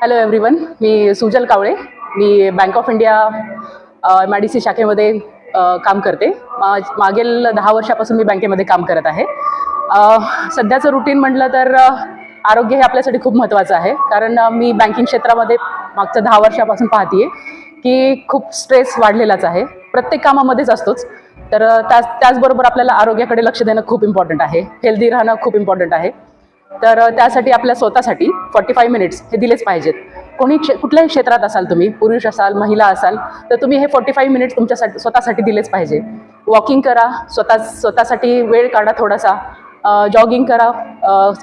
Hello everyone मी सुजल कावळे. मी bank of India M I D C शाखेमध्ये काम करते. मा- मागील दहा वर्षापासून मी बँकेमध्ये काम करत आहे. सध्याचं रुटीन म्हटलं तर आरोग्य हे आपल्यासाठी खूप महत्त्वाचं आहे. कारण मी बँकिंग क्षेत्रामध्ये मागच्या दहा वर्षापासून पाहते की खूप स्ट्रेस वाढलेलाच आहे. प्रत्येक कामामध्येच असतोच. तर त्याच त्याचबरोबर आपल्याला आरोग्याकडे लक्ष देणं खूप इम्पॉर्टंट आहे. हेल्दी राहणं खूप इम्पॉर्टंट आहे. तर त्यासाठी आपल्या स्वतःसाठी फॉर्टी फाय मिनिट्स हे दिलेच पाहिजेत. कोणी क्षे कुठल्याही क्षेत्रात असाल तुम्ही पुरुष असाल महिला असाल तर तुम्ही हे फॉर्टी फाईव्ह मिनिट्स तुमच्यासाठी स्वतःसाठी दिलेच पाहिजे. वॉकिंग करा स्वतः स्वतःसाठी वेळ काढा थोडासा. जॉगिंग करा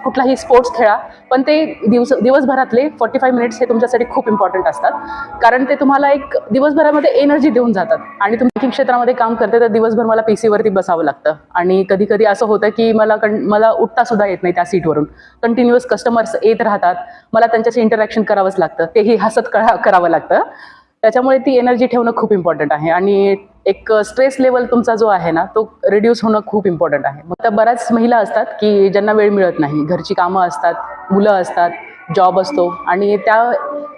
कुठलाही स्पोर्ट्स खेळा पण ते दिवस दिवसभरातले फॉर्टी फाय मिनिट्स हे तुमच्यासाठी खूप इम्पॉर्टंट असतात. कारण ते तुम्हाला एक दिवसभरामध्ये एनर्जी देऊन जातात. आणि तुम्ही क्षेत्रामध्ये काम करते तर दिवसभर मला पी सीवरती बसावं लागतं. आणि कधी कधी असं होतं की मला कं मला उठता सुद्धा येत नाही त्या सीटवरून कंटिन्युअस कस्टमर्स येत राहतात. मला त्यांच्याशी इंटरॅक्शन करावंच लागतं. तेही हसत करा करावं लागतं. त्याच्यामुळे ती एनर्जी ठेवणं खूप इम्पॉर्टंट आहे. आणि एक स्ट्रेस लेवल तुमचा जो आहे ना तो रिड्यूस होणं खूप इम्पॉर्टंट आहे. मग त्या बऱ्याच महिला असतात की ज्यांना वेळ मिळत नाही. घरची कामं असतात मुलं असतात जॉब असतो आणि त्या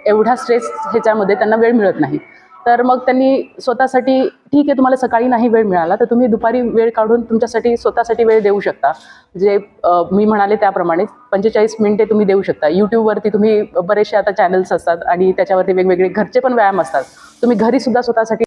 एवढा स्ट्रेस ह्याच्यामध्ये त्यांना वेळ मिळत नाही. तर मग त्यांनी स्वतःसाठी ठीक आहे तुम्हाला सकाळी नाही वेळ मिळाला तर तुम्ही दुपारी वेळ काढून तुमच्यासाठी स्वतःसाठी वेळ देऊ शकता. म्हणजे, जे मी म्हणाले त्याप्रमाणे पंचेचाळीस मिनिटे तुम्ही देऊ शकता. यूट्यूबवरती तुम्ही बरेचसे आता चॅनल्स असतात आणि त्याच्यावरती वेगवेगळे घरचे पण व्यायाम असतात. तुम्ही घरीसुद्धा स्वतःसाठी